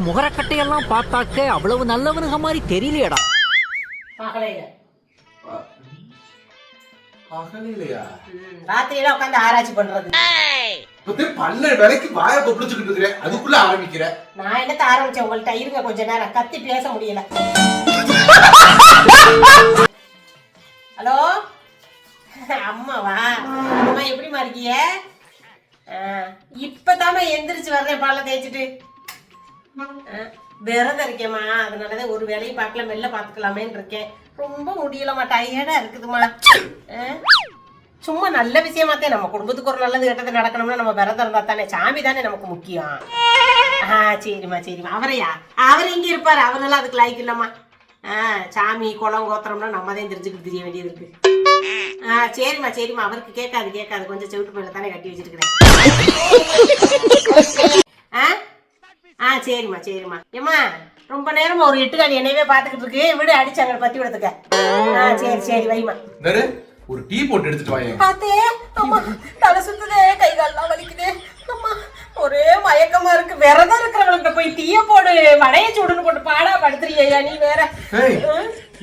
அவனுக்கு முகரக்கட்டையெல்லாம் பார்த்தாக்க அவ்வளவு நல்லவனுங்க மாதிரி தெரியலையடா. ராத்திரியில உட்காந்து ஆராய்ச்சி பண்றது. இப்ப பல்ல விலைக்கு வாய கொப்பளிச்சுக்கிட்டு இருக்கிறேன் அதுக்குள்ள ஆரம்பிக்கிற. நான் என்னத்த ஆரம்பிச்சேன் உங்கள்ட்ட? இருங்க கொஞ்ச நேரம். கத்தி பேச முடியல. ஹலோ? அம்மாவா? அம்மா எப்படிமா இருக்கீங்க ஆ, இப்பதாம்மா எந்திரிச்சு வர்றேன் பாலை தேய்ச்சிட்டு. விரதம் இருக்கேம்மா. அதனாலதான் ஒரு வேலையை பார்க்கல மெல்ல பார்த்துக்கலாமேன்னு இருக்கேன். ரொம்ப முடியலம்மா. டயர்டா இருக்குதும்மா. சும்மா நல்ல விஷயமாத்தே நம்ம குடும்பத்துக்கு ஒரு நல்லது கெட்டது நடக்கணும்னா நம்ம விரதம் இருந்தா தானே. சாமி தானே நமக்கு முக்கியம். ஆ சரிம்மா சரிம்மா. அவரையா அவர் இங்க இருப்பாரு. அவரெல்லாம் அதுக்கு லாய்க்கு இல்லம்மா. ஆ சாமி குளம் கோத்திரம்னா நம்ம தான் தெரிஞ்சுக்கிட்டு தெரிய வேண்டியது இருக்கு. ஆ சரிம்மா சரிம்மா. அவருக்கு கேட்காது கேட்காது. கொஞ்சம் செவிட்டு பையில தானே கட்டி வச்சிருக்கிறேன். சரிம்மா சரிம்மா. ஏம்மா ரொம்ப நேரமா ஒரு எட்டு காலி என்னையவே பார்த்துக்கிட்டு இருக்கு. விடு அடிச்சாங்க பத்தி விடத்துக்க ஆ சரி சரி வைமா நரு ஒரு டீ போட்டு எடுத்துட்டு வாங்க பாத்தே அம்மா தலை சுத்துதே கை கால்லாம் வலிக்குதே. அம்மா ஒரே மயக்கமா இருக்கு. விரதம் இருக்கிறவங்கள்ட்ட போய் டீய போடு. வடைய சூடுன்னு போட்டு பாடா படுத்துறியா நீ வேற. ஏய்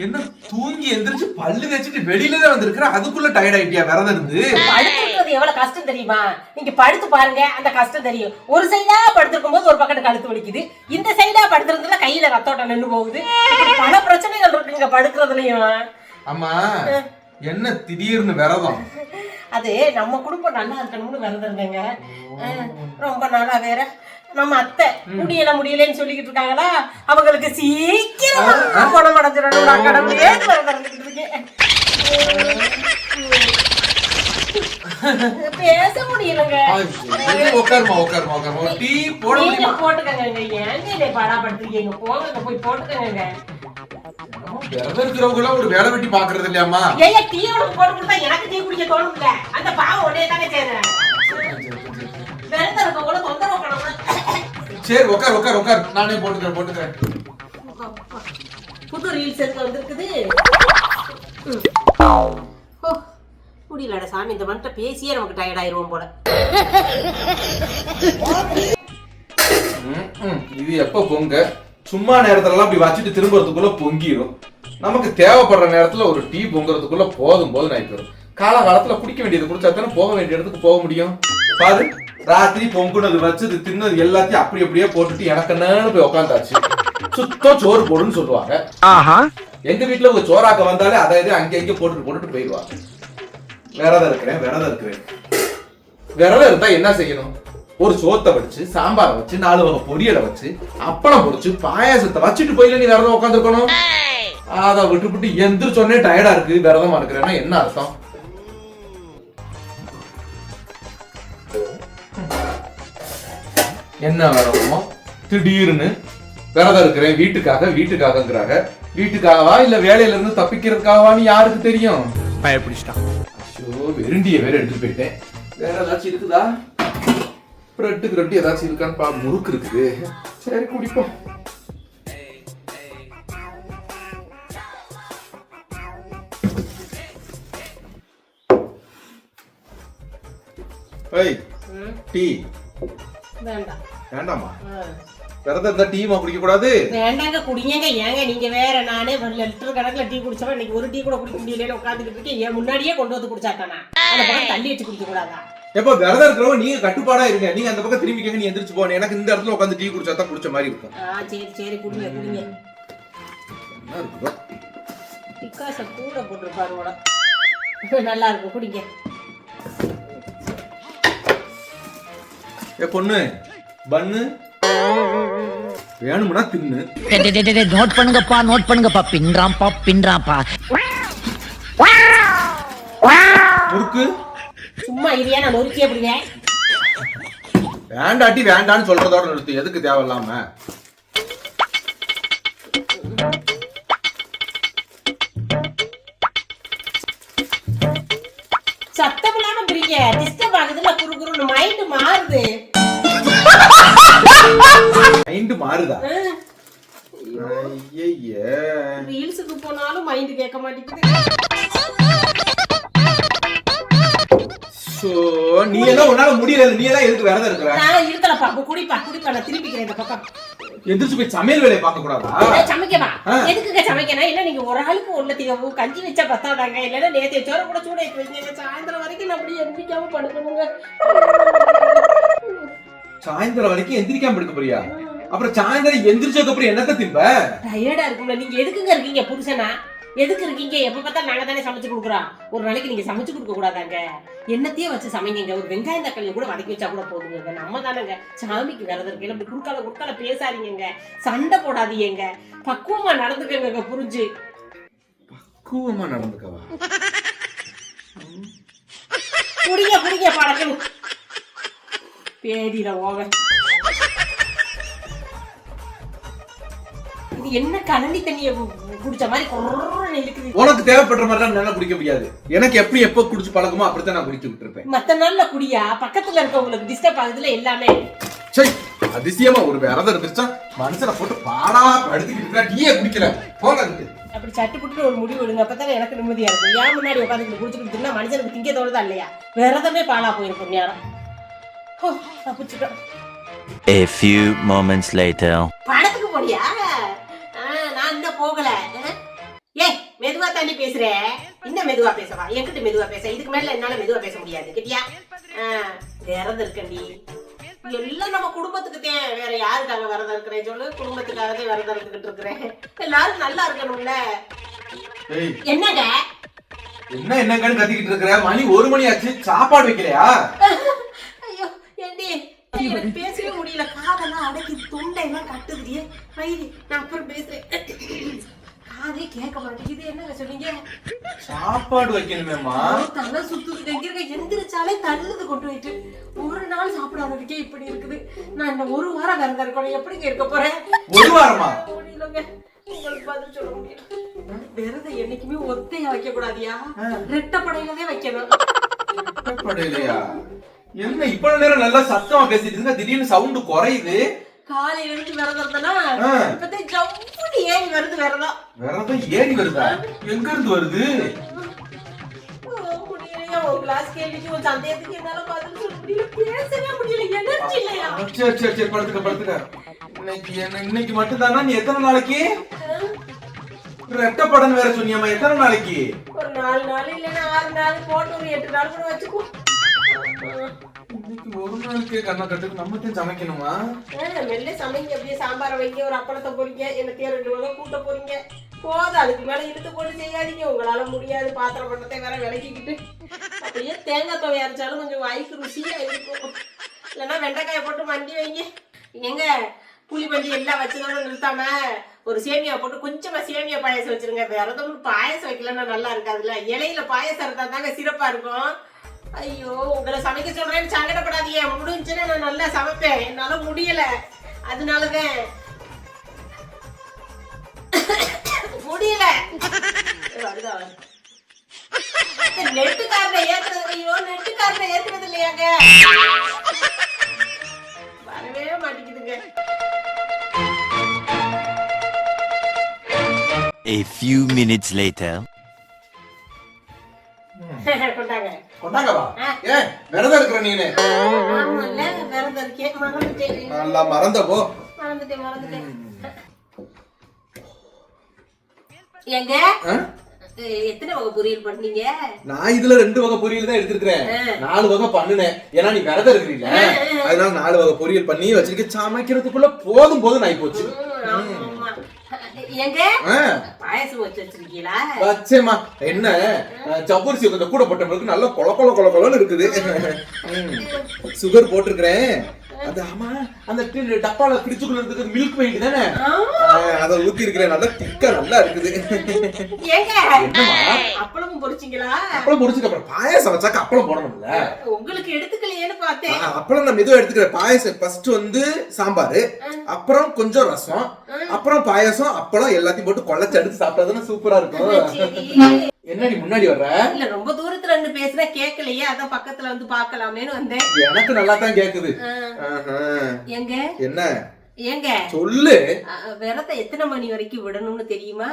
என்ன தூங்கி எந்திரிச்சு பல்லு தேய்ச்சிட்டு வெளியில தான் வந்திருக்கிற? அதுக்குள்ள டயர்ட் ஆயிட்டியா? விரதம் இருந்து. படுத்துக்கிறது எவ்வளவு கஷ்டம் தெரியுமா? நீங்க படுத்து பாருங்க அந்த கஷ்டம் தெரியும். ஒரு சைடா படுத்திருக்கும் போது ஒரு பக்கத்து கழுத்து வலிக்குது. இந்த சைடா படுத்திருந்ததுல கையில ரத்தோட்டம் நின்னு போகுது. பல பிரச்சனைகள் இருக்குங்க படுக்கிறதுலயும். ஆமா. என்ன திடீர்னு விரதம்? அது நம்ம குடும்பம் நல்லா இருக்கணும்னு விரதம் இருந்தேங்க. ரொம்ப நாளா வேற. நம்ம அத்தை முடியல முடியலன்னு சொல்லிக்கிட்டு இருக்காங்களா? அவங்களுக்கு சீக்கிரம் குணம் அடைஞ்சிடணும் நான் கடவுளே. விரதம் இருந்துகிட்டு இருக்கேன் பேச முடியலங்க உட்காருமா உட்காருமா உட்காருமா. டீ போட முடியுமா? போட்டுக்கங்க ஏங்க இதை பாடாப்படுத்துறீங்க போங்க போய் போட்டுக்கங்க. விரதம் இருக்கிறவங்க ஒரு வேலை வெட்டி பாக்குறது இல்லையாமா ஏங்க டீ உனக்கு போட்டு கொடுத்தா எனக்கு டீ குடிக்க தோணும்ல அந்த பாவம் உடனே தானே செய்யறேன் விரதம் தொந்தரவு பண்ணணும் சரி உட்கார் உட்கார் உட்கார். நானே போட்டுக்கிறேன் போட்டுக்கிறேன். புது ரீல்ஸ் எதுக்கு வந்திருக்குது. முடியலடா சாமி இந்த மண்ட்ட பேசியே நமக்கு டயர்ட் ஆயிருவோம் போல. இது எப்ப பொங்க? சும்மா நேரத்துல அப்படி வச்சுட்டு திரும்புறதுக்குள்ள பொங்கிரும். நமக்கு தேவைப்படுற நேரத்துல ஒரு டீ பொங்குறதுக்குள்ள போதும் போதும் ஆயிடும் காலகாலத்துல குடிக்க வேண்டியது குடிச்சா தானே போக வேண்டிய இடத்துக்கு போக முடியும். பாரு ராத்திரி பொங்குனது வச்சது தின்னது எல்லாத்தையும் அப்படி அப்படியே போட்டுட்டு எனக்கு என்னன்னு போய் உட்காந்தாச்சு சுத்தம் சோறு போடுன்னு சொல்லுவாங்க. ஆஹா. எங்க வீட்டுல ஒரு சோறாக்க வந்தாலே அதை இதை அங்க இங்க போட்டுட்டு போட்டுட்டு போயிடுவாங்க. விரதம் இருக்கிறேன் விரதம் இருக்கிறேன். விரதம் இருந்தா என்ன செய்யணும்? ஒரு சோத்தை வச்சு சாம்பாரை வச்சு நாலு வகை பொரியலை வச்சு அப்பளம் பொரிச்சு பாயாசத்தை வச்சுட்டு போயில நீ விரதம் உட்காந்துருக்கணும் அதை விட்டு விட்டு டயர்டா இருக்கு விரதமா இருக்கிறேன்னா என்ன அர்த்தம்? என்ன விரதமோ? திடீர்னு விரதம் இருக்கிறேன் வீட்டுக்காக வீட்டுக்காகங்கிறாங்க. வீட்டுக்காகவா இல்ல வேலையில இருந்து தப்பிக்கிறதுக்காகவான்னு யாருக்கு தெரியும்? பயப்பிடிச்சிட்டான். ஐயோ வெருண்டிய வேற எடுத்துட்டு போயிட்டேன். வேற ஏதாச்சும் இருக்குதா? பிரெட்டுக்கு ரெட்டு ஏதாச்சும் இருக்கான்னு பா முறுக்கு இருக்குது. சரி குடிப்போம். ஏய் டீ. வேண்டாம். வேண்டாமா. விரதம் இருந்தா டீமா குடிக்க கூடாது. வேண்டாங்க குடிங்க ஏங்க நீங்க வேற நானே ஒரு லிட்டர் கணக்குல டீ குடிச்சவன். இன்னைக்கு ஒரு டீ கூட குடிக்க முடியலன்னு உட்காந்துக்கிட்டு இருக்கேன். என் முன்னாடியே கொண்டு வந்து குடிச்சாத்தானா அந்த பக்கம் தள்ளி வச்சு குடிக்க கூடாதா? எப்ப விரதம் இருக்கிறவங்க நீங்க கட்டுப்பாடா இருங்க. நீங்க அந்த பக்கம் திரும்பிக்கங்க நீ எந்திரிச்சு போன எனக்கு இந்த இடத்துல உட்காந்து டீ குடிச்சா தான் குடிச்ச மாதிரி இருக்கும். ஆ சரி சரி குடிங்க குடிங்க. என்ன இருக்குதோ? டிக்காச கூட போட்டிருப்பாரு போல. நல்லா இருக்கும் குடிங்க. ஏ பொண்ணு பன்னு வேணும்னா தின்னு. நோட் பண்ணுங்கப்பா நோட் பண்ணுங்கப்பா. பின்றாம்பா பின்றாம்பா முறுக்கு. சும்மா இதையா நான் நொறுக்கி அப்படிவேன் வேண்டாட்டி வேண்டான்னு சொல்றதோட நிறுத்து. எதுக்கு தேவையில்லாம? சத்தம் இல்லாம பிரிங்க டிஸ்டர்ப் ஆகுதுல குறு குறுன்னு மைண்ட் மாறுது. மைண்ட் மாறுதா? ரீல்ஸுக்கு போனாலும் மைண்ட் கேட்க மாட்டேங்குது. நீ எல்லாம் உன்னால முடியல நீ எல்லாம் எதுக்கு விரதம் இருக்கிற? நான் இருக்கலப்பா குடிப்பா குடிப்பா நான் திருப்பிக்கிறேன் இந்த பக்கம். எந்திரிச்சு போய் சமையல் வேலையை பார்க்க கூடாதா சமைக்கவா. எதுக்குங்க சமைக்கணும்? இல்ல நீங்க ஒரு ஆளுக்கு ஒண்ணு கஞ்சி வச்சா பத்தாதாங்க? இல்லன்னா நேத்து சோற கூட சூட சாயந்தரம் வரைக்கும் நான் அப்படியே எந்திரிக்காம படுக்கணுங்க. சாயந்தரம் வரைக்கும் எந்திரிக்காம எடுக்க போறியா? அப்புறம் சாயந்தரம் எந்திரிச்சதுக்கு அப்புறம் என்னத்த திம்ப? டயர்டா இருக்கும்ல. நீங்க எதுக்குங்க இருக்கீங்க புருஷனா? எதுக்கு இருக்கீங்க? எப்ப பார்த்தா நாங்க தானே சமைச்சு கொடுக்குறோம். ஒரு நாளைக்கு நீங்க சமைச்சு கொடுக்க கூடாதாங்க? என்னத்தையும் வச்சு சமைங்க ஒரு வெங்காயம் தக்காளி கூட வதக்கி வச்சா கூட போதுங்க நம்ம தானங்க. சாமிக்கு விரதம் இருக்கு இப்படி குறுக்கால குறுக்கால பேசாதீங்க சண்டை போடாதீங்க பக்குவமா நடந்துக்கங்க புரிஞ்சு. கூவமா நடந்துக்கவா? குடிங்க குடிங்க பழக்கணும் பேதியில ஓக இது என்ன கலனி தண்ணிய குடிச்ச மாதிரி இழுக்குது. உனக்கு தேவைப்படுற மாதிரி நல்லா குடிக்க முடியாது. எனக்கு எப்படி எப்ப குடிச்சு பழகுமோ அப்படித்தான் நான் குடிச்சுக்கிட்டு இருப்பேன் மத்த நாள்ல குடியா? பக்கத்துல இருக்கவங்களுக்கு டிஸ்டர்ப் ஆகுதுல எல்லாமே. சை அதிசயமா ஒரு விரதம் இருந்துச்சா மனுஷனை போட்டு பாடா படுத்திக்கிட்டு நீயே குடிக்கல. போல அப்படி சட்டு புட்டு ஒரு முடிவு எடுங்க. அப்பதான் எனக்கு நிம்மதியா இருக்கும். ஏன் முன்னாடி உட்காந்து குடிச்சுக்கிட்டு மனுஷனுக்கு திங்க தோணுதா இல்லையா? விரதமே பாலா போயிருக்கும் நேரம். A few moments later. படத்துக்கு போறியா ஆ, நான் இன்னும் போகல? ஏய் மெதுவா தாண்டி பேசுற. இன்னும் மெதுவா பேசவா? என்கிட்ட மெதுவா பேச. இதுக்கு மேல என்னால மெதுவா பேச முடியாது. கேட்டியா? விரதம் இருக்கண்டி எல்லாம் நம்ம குடும்பத்துக்கு தான் வேற யாருக்காக விரதம் இருக்கிறேன் சொல்லு? குடும்பத்துக்காகவே விரதம் இருந்துகிட்டு இருக்கிறேன். எல்லாரும் நல்லா இருக்கணும்ல. ஏய். என்னங்க? என்ன என்னங்கன்னு கத்திக்கிட்டு இருக்கிற? மணி ஒரு மணி ஆச்சு சாப்பாடு வைக்கலையா? எனக்கு பேசவே முடியல. காதெல்லாம் அடக்கி தொண்டையெல்லாம் கட்டுதுடியே. வயிறு நான் அப்புறம் பேசுறேன். காதே கேட்க மாட்டேங்குது. என்னங்க சொன்னீங்க? சாப்பாடு வைக்கணுமேம்மா. தலை சுத்துது. எங்க இருக்க எந்திரிச்சாலே தள்ளுது கொண்டு போயிட்டு. ஒரு நாள் சாப்பிடாததுக்கே இப்படி இருக்குது. நான் இந்த ஒரு வாரம் விரதம் இருக்கணும் எப்படிங்க இருக்க போறேன்? ஒரு வாரமா? முடியலங்க. உங்களுக்கு பதில் சொல்ல முடியல. விரதம் என்னைக்குமே ஒத்தையா வைக்க கூடாதியா ரெட்டப்படையிலவே வைக்கணும். சாப்பாடு என்ன இவ்வளவு நேரம் நல்லா சத்தமா பேசிட்டு இருந்தா? திடீர்னு சவுண்ட் குறையுது. காலையில இருந்து விரதம் இருந்தனா ஆ. இப்பதான் ஜம்முன்னு ஏறி வருது விரதம். விரதம் ஏறி வருதா? எங்க இருந்து வருது இன்னைக்கு என்ன இன்னைக்கு மட்டும் தானா நீ எத்தனை நாளைக்கு? ரெட்டப்படன் வேற சொன்னியாமா எத்தனை நாளைக்கு? ஒரு நாலு நாள் இல்லைன்னா ஆறு நாள் போட்டு ஒரு எட்டு நாள் கூட வச்சுக்கோ இன்னைக்கு ஒரு நாளுக்கே கண்ணா கட்டுக்கு நம்ம சமைக்கணுமா? மெல்ல சமைங்க அப்படியே சாம்பாரை வைங்க ஒரு அப்பளத்தை பொறிங்க என்ன ரெண்டு வகை கூட்ட போறீங்க போதும் அதுக்கு மேல இழுத்து போட்டு செய்யாதீங்க. உங்களால முடியாது பாத்திரம் பண்ணத்தை வேற விளக்கிக்கிட்டு. அப்படியே தேங்காய் துவை அரைச்சாலும் கொஞ்சம் வாய்க்கு ருசியா இருக்கும். இல்லைன்னா வெண்டைக்காயை போட்டு மண்டி வைங்க. எங்க புளி மண்டி எல்லாம் வச்சதோட நிறுத்தாம ஒரு சேமியா போட்டு கொஞ்சமா சேமியா பாயசம் வச்சிருங்க. வேற எதுவும் பாயசம் வைக்கலன்னா நல்லா இருக்காதுல்ல. இலையில பாயசம் இருந்தா தாங்க சிறப்பா இருக்கும். ஐயோ உங்களை சமைக்க சொல்றேன்னு சங்கடப்படாதீங்க. முடிஞ்சுன்னா நான் நல்லா சமைப்பேன். என்னால முடியல. அதனாலதான் முடியல. வருதா நெட்டுக்காரனை ஏத்துறது ஐயோ நெட்டுக்காரனை ஏத்துறது இல்லையாங்க? வரவே மாட்டேங்குதுங்க. A few minutes later. ஏன் விரதம் இருக்கிற நீனு. நல்லா மறந்த போ. எத்தனை வகை பொரியல் பண்ணீங்க? நான் இதுல ரெண்டு வகை பொரியல் தான் எடுத்திருக்கிறேன். நாலு வகை பண்ணுனேன். ஏன்னா நீ விரதம் இருக்கிறீல்ல. அதனால நாலு வகை பொரியல் பண்ணி வச்சிருக்க சமைக்கிறதுக்குள்ள போதும் போதும் போச்சு ஆ, பாயசம் வச்சு வச்சிருக்கீங்களா? வச்சேம்மா என்ன? ஜவ்வரிசி கொஞ்சம் கூட போட்டவங்களுக்கு நல்லா கொல கொல கொல கொலன்னு இருக்குது. ம். சுகர் போட்டிருக்கிறேன். அது ஆமா அந்த டப்பால பிடிச்சுக்குள்ள இருக்கிறது மில்க் வெயிட் தானே? அதை ஊத்தி இருக்கிறேன். நல்லா திக்கா நல்லா இருக்குது. ஏங்க? என்னம்மா? அப்பளமும் பொரிச்சீங்களா? அப்பளம் முடிச்சுக்க அப்புறம் பாயாசம் வச்சாக்க அப்பளம் போடணும்ல? உங்களுக்கு எடுத்துக்கலையேன்னு பார்த்தேன். ஆ, அப்பளம் நான் மெதுவா எடுத்துக்கிறேன். பாயாசம் ஃபர்ஸ்ட் வந்து சாம்பார் அப்புறம் கொஞ்சம் ரசம் அப்புறம் பாயாசம் அப்பளம் எல்லாத்தையும் போட்டு குழச்சு எடுத்து சாப்பிட்டா சூப்பரா இருக்கும். என்னடி முன்னாடி வர்ற? இல்ல ரொம்ப தூரத்துல இருந்து பேசுனா கேட்கலையே அதான் பக்கத்துல வந்து பார்க்கலாமேன்னு வந்தேன். எனக்கு நல்லா தான் கேக்குது. ஏங்க என்ன? ஏங்க சொல்லு. அ, விரதம் எத்தனை மணி வரைக்கும் விடணும்னு தெரியுமா?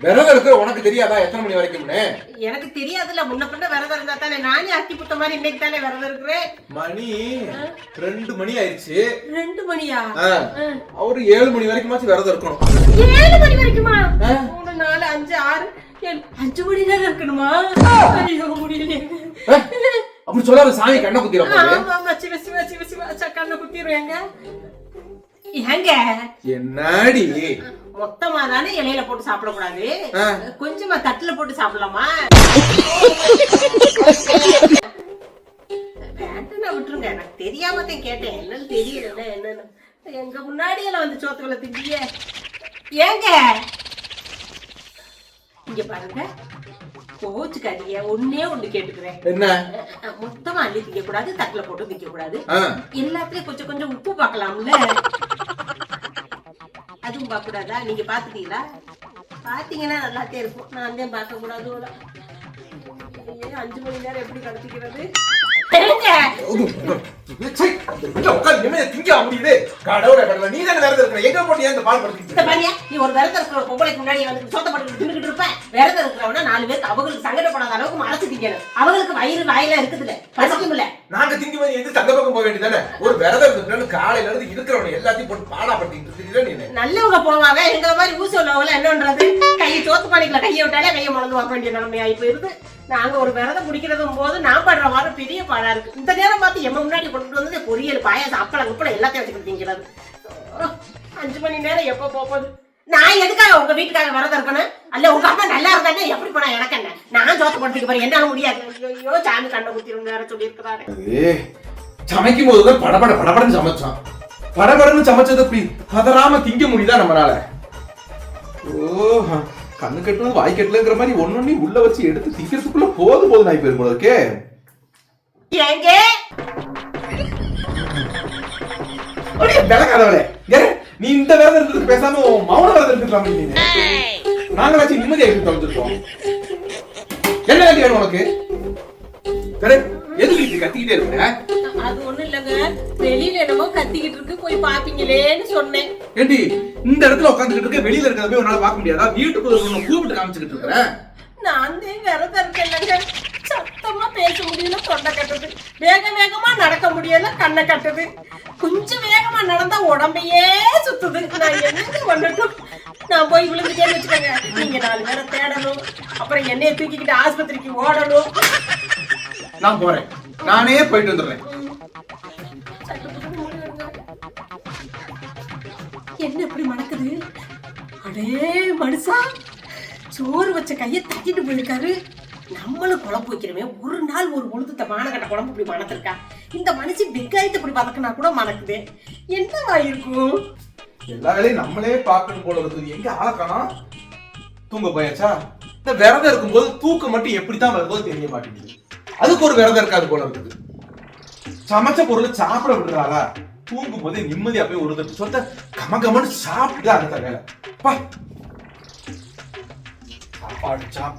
விரதம் இருக்கிற உனக்கு தெரியாதா? எத்தனை மணி வரைக்கும்னு? எனக்கு தெரியாதுல்ல முன்ன பின்ன விரதம் இருந்தா தானே. நானே அத்தி புத்த மாதிரி இன்னைக்கு தானே விரதம் இருக்கிறேன். மணி ரெண்டு மணி ஆயிடுச்சு. ரெண்டு மணியா? அவரு ஏழு மணி வரைக்குமாச்சும் விரதம் இருக்கணும். ஏழு மணி வரைக்குமா? மூணு நாலு அஞ்சு ஆறு. அஞ்சு மணி நேரம் இருக்கணுமா? ஐயோ முடியல ஆ, அப்படி சொல்லாத சாமி கண்ணை குத்திர போது ஆமா ஆமா சிவ சிவ சிவ சிவ சக்கான குத்திடுவேங்க ஏங்க. என்னடி? மொத்தமா தானே இலையில போட்டு சாப்பிடக்கூடாது? ஆ. கொஞ்சமா தட்டுல போட்டு சாப்பிடலாமா? வேண்டாம் விட்டுருங்க எனக்கு தெரியாம தான் கேட்டேன். என்னன்னு தெரியல என்னன்னு எங்க முன்னாடி எல்லாம் வந்து சோத்துக்களை திண்டிய ஏங்க இங்க பாருங்க. கோச்சுக்காதீங்க. ஒன்னே ஒண்ணு கேட்டுக்கிறேன். என்ன? மொத்தமா அள்ளி திங்க கூடாது தட்டுல போட்டு திங்க கூடாது எல்லாத்துலயும் கொஞ்சம் கொஞ்சம் உப்பு பார்க்கலாம்ல? அதுவும் பார்க்க கூடாதா நீங்க பாத்துட்டீங்களா பாத்தீங்கன்னா நல்லாத்தே இருக்கும். நான் தான் பார்க்க கூடாது அஞ்சு மணி நேரம் எப்படி கடத்திக்கிறது ஏங்க, சை, இந்த நீ தானே விரதம் இருக்கிற? எங்க போட்டு ஏன் இந்த பால் இந்த படுத்திட்டு பாரியா நீ ஒரு விரதம் இருக்கிற பொம்பளைக்கு முன்னாடி வந்து சொத்த பட்டு தின்னுக்கிட்டு இருப்ப. விரதம் இருக்கிறவனா நாலு பேருக்கு அவங்களுக்கு சங்கடப்படாத அளவுக்கு மனசு திங்கணும். அவங்களுக்கு வயிறு வாயில இருக்குதுல்ல பசிக்கும்ல நாங்க திங்கி மாதிரி எந்திரிச்சு அந்த பக்கம் போக வேண்டியதானே ஒரு விரதம் இருக்கிறான்னு காலையில இருந்து இருக்கிறவனை எல்லாத்தையும் போட்டு இருக்கிறீங்க நீ? நல்லவங்க போவாங்க. எங்களை மாதிரி ஊசி உள்ளவங்க என்னன்றது கையை சோத்து பானைக்குள்ள கையை விட்டாலே கையை முழந்து வாங்க வேண்டிய நிலைமை ஆகி போயிருது நாங்க ஒரு விரதம் குடிக்கிறதும் போது நான் படுற மாதிரி பெரிய பாடா இருக்கு. இந்த நேரம் பார்த்து எம்ம முன்னாடி கொண்டு வந்து பொரியல் பாயாசம் அப்பளம் குப்பளம் எல்லாத்தையும் வச்சுக்கிட்டு திங்கிறது ஓ, அஞ்சு மணி நேரம் எப்ப போகுது நான் எதுக்காக உங்க வீட்டுக்காக விரதம் இருக்கணும்? அல்ல உங்க அம்மா நல்லா இருந்தானே எப்படி போனா எனக்கு என்ன? நான் சோத்து படுத்துக்க போறேன் என்னால முடியாது. ஐயோ சாமி கண்ணை குத்திரும் வேற சொல்லி இருக்கிறாரு சமைக்கும் போதுதான் படபட படபடன்னு சமைச்சான். படபடன்னு சமைச்சது அப்படி பதறாம திங்க முடியுதா நம்மளால? ஓ கண்ணு கட்டுறது வாய் கட்டலங்கிற மாதிரி ஒன்னொன்னி உள்ள வச்சு எடுத்து திங்கிறதுக்குள்ள போதும் போதும் நாய் போயிரும் போல விளக்காதவளே நீ இந்த விரதம் இருக்கிறதுக்கு பேசாம மௌன விரதம் இருக்கலாம் நீ நாங்களாச்சும் நிம்மதியா இருக்கு தொலைஞ்சிருக்கோம் என்ன வேண்டி வேணும் உனக்கு? கரெக்ட் எதுக்கு இப்படி கத்திக்கிட்டே இருக்க? அது ஒண்ணும் இல்லைங்க. வெளியில என்னமோ கத்திக்கிட்டு இருக்கு. போய் பாப்பீங்களேன்னு சொன்னேன். ஏண்டி இந்த இடத்துல உட்காந்துக்கிட்டு இருக்க வெளியில இருக்கிறத போய் உன்னால பார்க்க முடியாதா? வீட்டுக்குள்ள உன்னை கூப்பிட்டு காமிச்சுக்கிட்டு இருக்கிறேன் நான் தான் விரதம் இருக்கேன்லங்க சத்தமா பேச முடியல தொண்டை கட்டுது. வேக வேகமா நடக்க முடியல கண்ணை கட்டுது. கொஞ்சம் வேகமா நடந்தா உடம்பையே சுத்துது. நான் என்னங்க பண்ணட்டும்? நான் போய் விழுந்துட்டேன்னு வச்சுக்கோங்க. நீங்க நாலு பேரை தேடணும். அப்புறம் என்னைய தூக்கிக்கிட்டு ஆஸ்பத்திரிக்கு ஓடணும். நான் போறேன். நானே போயிட்டு வந்துடுறேன். என்ன இப்படி மணக்குது? அடே மனுஷா. சோறு வச்ச கையை தட்டிட்டு போயிருக்காரு. நம்மளும் குழம்பு வைக்கிறோமே. ஒரு நாள் ஒரு உளுத்த மானக்கட்ட குழம்பு இப்படி மணத்திருக்கா இந்த மனுஷன் வெங்காயத்தை இப்படி வதக்கினா கூட மணக்குது. என்னவா இருக்கும்? எல்லா வேலையும் நம்மளே பார்க்கணும் போல இருக்குது. எங்க ஆள காணோம்? தூங்க போயாச்சா? இந்த விரதம் இருக்கும்போது தூக்கம் மட்டும் எப்படித்தான் வருதோ தெரிய மாட்டேங்குது. அதுக்கு ஒரு விரதம் இருக்காது போல இருக்குது. சமைச்ச பொருளை சாப்பிட விடுறாளா? தூங்கும் போதே நிம்மதியா போய் ஒரு தட்டு சொத்த கம கமன்னு சாப்பிட்டு அடுத்த வேலை. பா. சாப்பாடு சாப்